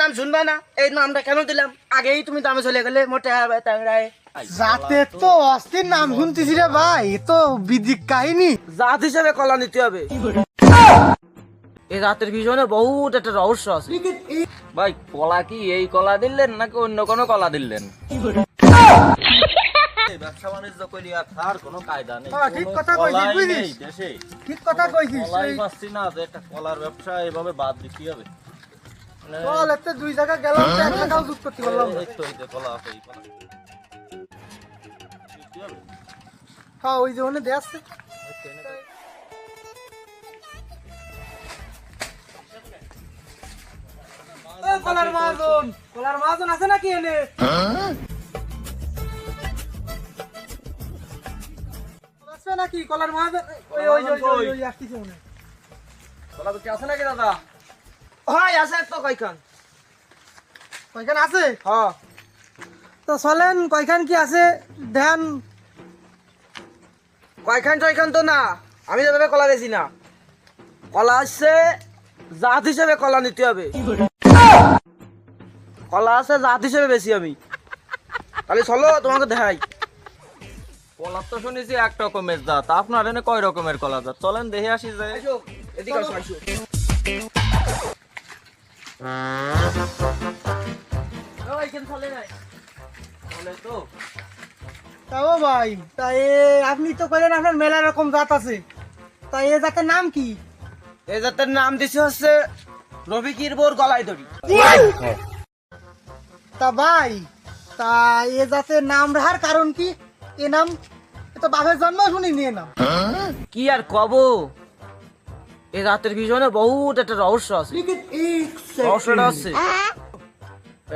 নাম শুনবা না? এই নামটা কেন দিলাম? আগেই তুমি দামে চলে গেলে মোটে তো অস্থির নাম শুনতেছি রে ভাই এ তো বিদিক কাহিনী। জাত হিসেবে কলা নিতে হবে। এই জাতের পিছনে বহুত একটা রহস্য আছে। ভাই কলা কি এই কলা দিলেন নাকি অন্য কোনো কলা দিলেন? ব্যবসা বাণিজ্য করি আর তার কোনো কায়দা নেই। ঠিক কথা কইছিস, দেশে। ঠিক কথা কইছিস কলাই পাচ্ছি না যে একটা কলার ব্যবসা এভাবে বাদ দিতে হবে। চল এতে দুই জায়গা গেলাম এক জায়গাও যুক্ত করতে পারলাম না। এই তো এই যে কলা আছে এই কলা দিতে হবে। হ্যাঁ ওই যে ওখানে দিয়ে আসছে কলার মহাজন কলার মহাজন আছে নাকি এনে আছে নাকি কলার মহাজন ওই ওই ওই আসতেছে মনে হয়। কলা বিক্রি আছে নাকি দাদা হয় আছে তো কয়খান? কয়খান আছে? হ্যাঁ তো চলেন কয়খান কি আছে? ধ্যান কয়খান টয়খান তো না আমি যেভাবে কলা বেশি না। কলা হচ্ছে জাত হিসেবে কলা নিতে হবে। কলা আছে জাত হিসেবে বেশি আমি। তাহলে চলো তোমাকে দেখাই। কলা তো শুনেছি এক রকমের জাত। আপনার এনে কয় রকমের কলা জাত? চলেন দেখে আসি যে। আসো এদিকে আসো। তাও ভাই তা এ আপনি তো কইলেন আপনার মেলা রকম জাত আছে। তা এ জাতের নাম কি? এই জাতের নাম দিছে হচ্ছে রবিকির বোর গলায় দড়ি। তা ভাই তা এ জাতের নাম রাখার কারণ কি? এ নাম এ তো বাপের জন্ম শুনিনি এ নাম। কি আর কব? এই রাতের পিছনে বহুত একটা রহস্য আছে। রহস্যটা আছে।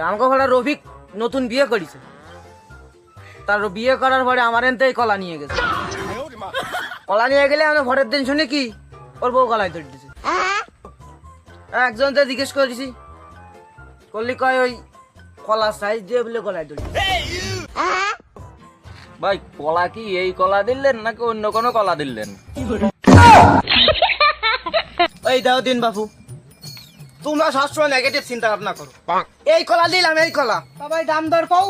আমাকে ভাড়া রফিক নতুন বিয়ে করেছে। তার বিয়ে করার পরে আমার এনতেই কলা নিয়ে গেছে। কলা নিয়ে গেলে আমি ভোটের দিন শুনে কি? ওর বউ গলায় ধরে দিছে একজন তো জিজ্ঞেস করেছি করলি কয় ওই কলা সাইজ দিয়ে বলে গলায় ধরে ভাই কলা কি এই কলা দিলেন নাকি অন্য কোনো কলা দিলেন? ওই দাও দিন বাবু। তোমরা সবসময় নেগেটিভ চিন্তা ভাবনা করো এই কলা দিলাম এই কলা। দাম দর পাও?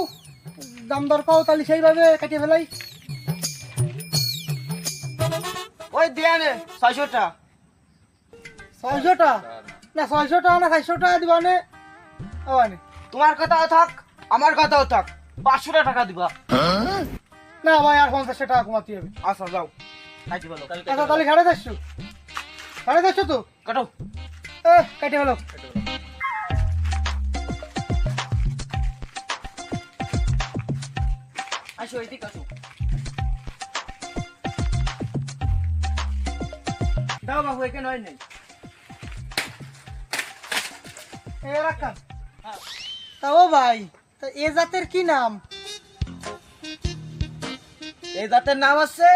দাম দর পাও তাহলে সেইভাবে কাটিয়ে ফেলাই। ওই দিয়ে নে ছয়শোটা। না না দিবা নে। তোমার কথাও থাক আমার কথাও থাক। পাঁচশো টাকা দিবা। না ভাই আর পঞ্চাশশো টাকা কমাতে হবে। আচ্ছা যাও। খাইতে বলো আচ্ছা তাহলে সাড়ে চারশো সাড়ে চারশো তো কাটো। এ কাটিয়ে ফেলো। আসো এদিকে আসো। দাও বাবু এখানে হয় নাই। এ তা ও ভাই তা এ জাতের কি নাম? এই জাতের নাম আছে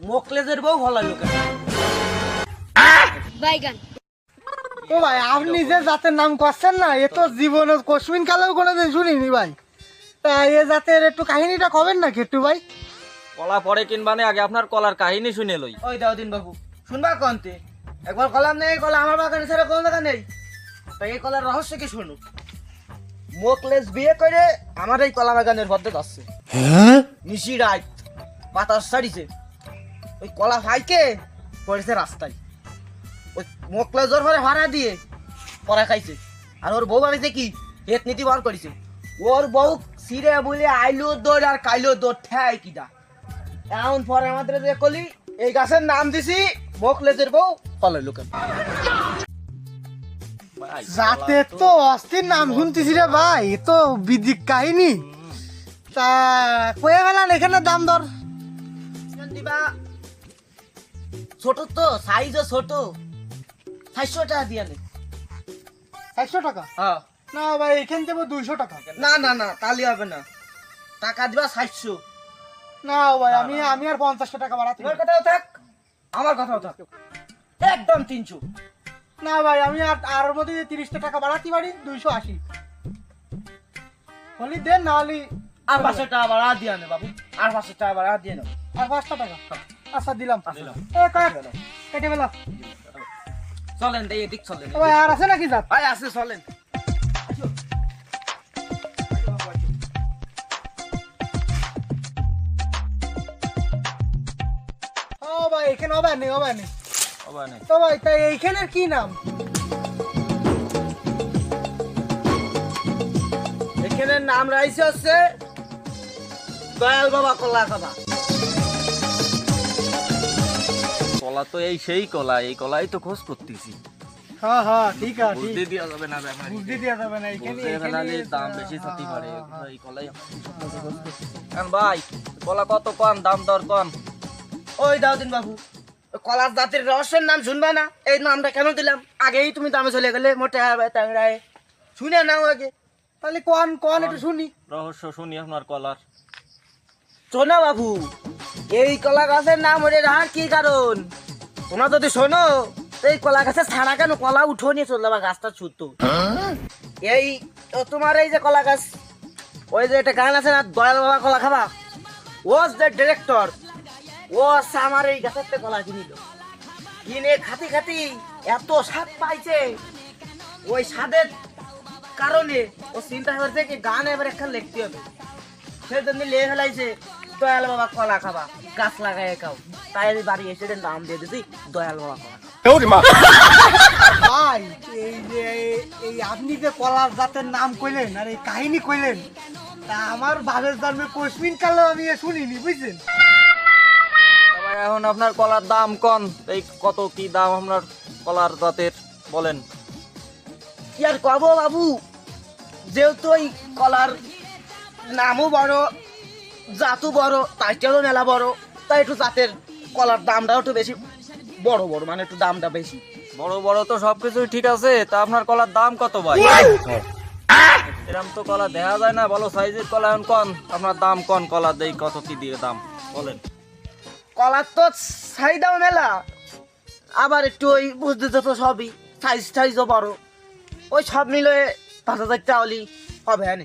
মোকলেজের বউ ভালো লোকের বাইগান। ও ভাই আপনি যে জাতের নাম করছেন না এ তো জীবনে কসমিন কালেও কোনোদিন শুনিনি ভাই। তা এ জাতের একটু কাহিনীটা কবেন না একটু ভাই? কলা পরে কিনবানে আগে আপনার কলার কাহিনী শুনে লই। ওই দাও দিন বাবু শুনবা কন্তে? একবার কলাম নেই কলা আমার বাগানে ছাড়া কোনো জায়গা নেই। তাই এই কলার রহস্য কি শুনু মোকলেস বিয়ে করে আমার এই কলা বাগানের ভদ্রে যাচ্ছে নিশি রাত বাতাস ছাড়িছে। ওই কলা ভাইকে পড়েছে রাস্তায়। ওই মোকলেস ওর ঘরে ভাড়া দিয়ে পড়া খাইছে। আর ওর বউ ভাবিছে কি? হেত নীতি বার করেছে। ওর বউ সিরে বলে আইলো দৌড় আর কাইলো দৌড় ঠেয় কিটা এমন পরে আমাদের যে কলি এই গাছের নাম দিছি মোকলেজের বউ ফলে লোকের। ভাই, তো অস্থির নাম শুনতেছি রে ভাই এ তো বিদিক কাহিনী। তা কয়ে গেলেন এখানে দাম দর। দিবা। ছোট তো সাইজও ছোট। চারশো টাকা দিয়ে নে চারশো টাকা? হ্যাঁ। না ভাই এখান থেকে দুইশো টাকা। না না না তাহলে হবে না। টাকা দিবা সাতশো। না ভাই আমি আমি আর পঞ্চাশটা টাকা বাড়াতে তোমার কথাও থাক আমার কথাও থাক। একদম তিনশো। না ভাই আমি আর আর মধ্যে তিরিশটা টাকা বাড়াতে পারি দুইশো আশি। হলি দেন না হলি আর পাঁচশো টাকা বাড়া দিয়ে নে বাবু। আর পাঁচশো টাকা বাড়া দিয়ে নেব আর পাঁচটা টাকা। আচ্ছা দিলাম। দিলাম। এ কয়েক। কেটে ফেলা। চলেন দেই এদিক চলেন ভাই আর আছে নাকি জাত? ভাই আছে চলেন। ও ভাই এখানে নেই আবার নেই তো ভাই তাই এইখানের কি নাম? এখানে নাম রাইছে হচ্ছে দয়াল বাবা কলা খাবা কলা তো এই সেই কলা এই কলাই তো খোঁজ করতেছি। হ্যাঁ হ্যাঁ ঠিক আছে। বুঝতে দেওয়া যাবে না ব্যাপার বুঝতে দেওয়া যাবে না এখানে এখানে দাম বেশি থাকতে পারে হ্যাঁ। এই কলাই এখন ভাই কলা কত কম দাম দর কম? ওই দাউদিন বাবু কলার জাতির রহস্যের নাম শুনবা না? এই নামটা কেন দিলাম? আগেই তুমি দামে চলে গেলে মোটে ট্যাংরায় শুনে নাও আগে। তাহলে কোন কোন একটু শুনি। রহস্য শুনি আপনার কলার। শোনো বাবু এই কলা গাছের নাম রাখার কি কারণ? তোমরা যদি শোনো, এই কলা গাছের ছাড়া কেন কলা উঠো নিয়ে চলে গাছটা এই তোমার এই যে কলা গাছ, ওই যে একটা গান আছে না, দয়াল বাবা কলা খাবা? ও যে ডিরেক্টর ও আমার এই গাছের কলা কিনিল। কিনে খাতি খাতি এত স্বাদ পাইছে। ওই স্বাদের কারণে ও চিন্তা করছে কি গান এবার একটা লিখতে হবে। সেই জন্য লিয়ে ফেলাইছে। দয়াল বাবা কলা খাবা গাছ লাগাই খাও। তাই আমি বাড়ি এসে নাম দিয়ে দিছি দয়াল বাবা কলা ভাই এই যে এই আপনি যে কলার জাতের নাম কইলেন আর এই কাহিনী কইলেন তা আমার বাবের জন্মে কোশমিন কালেও আমি এ শুনিনি বুঝছেন? এখন আপনার কলার দাম কম এই কত কি দাম আপনার কলার জাতের বলেন। কি আর কব বাবু? যেহেতু ওই কলার নামও বড় জাতও বড় টাইটেলও মেলা বড়। তাই একটু জাতের কলার দামটাও একটু বেশি। বড় বড় মানে একটু দামটা বেশি। বড় বড় তো সবকিছুই ঠিক আছে তা আপনার কলার দাম কত ভাই? এরকম তো কলা দেখা যায় না ভালো সাইজের কলা এখন কন? আপনার দাম কন কলা দেই কত কি দিয়ে দাম? বলেন। কলার তো চাহিদাও মেলা। আবার একটু ওই বুঝতে তো সবই সাইজ সাইজও বড়। ওই সব মিলে পাঁচ হাজার টাউলি হবে হ্যাঁ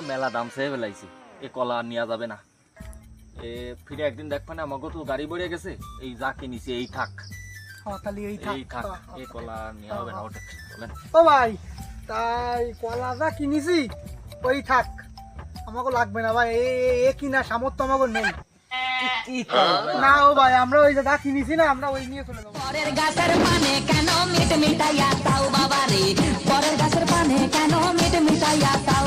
তো মেলা দাম সে বেলাইছি এ কলা আর নেওয়া যাবে না। এ ফিরে একদিন দেখবেন আমাকে তো গাড়ি বেড়ে গেছে। এই যা কিনিছি এই থাক। এই থাক। এই কলা আর হবে না ওটা ও ভাই তাই কলা যা কিনেছি ওই থাক। আমাকে লাগবে না ভাই এ এ- এ কিনা সামর্থ্য আমাকে নেই। না ও ভাই আমরা ওই যে যা কিনেছি না আমরা ওই নিয়ে চলে যাব। পরের গাছের পানে কেন মিট মিটাইয়া তাও বাবা রে পরের গাছের পানে কেন মিট মিটাইয়া তাও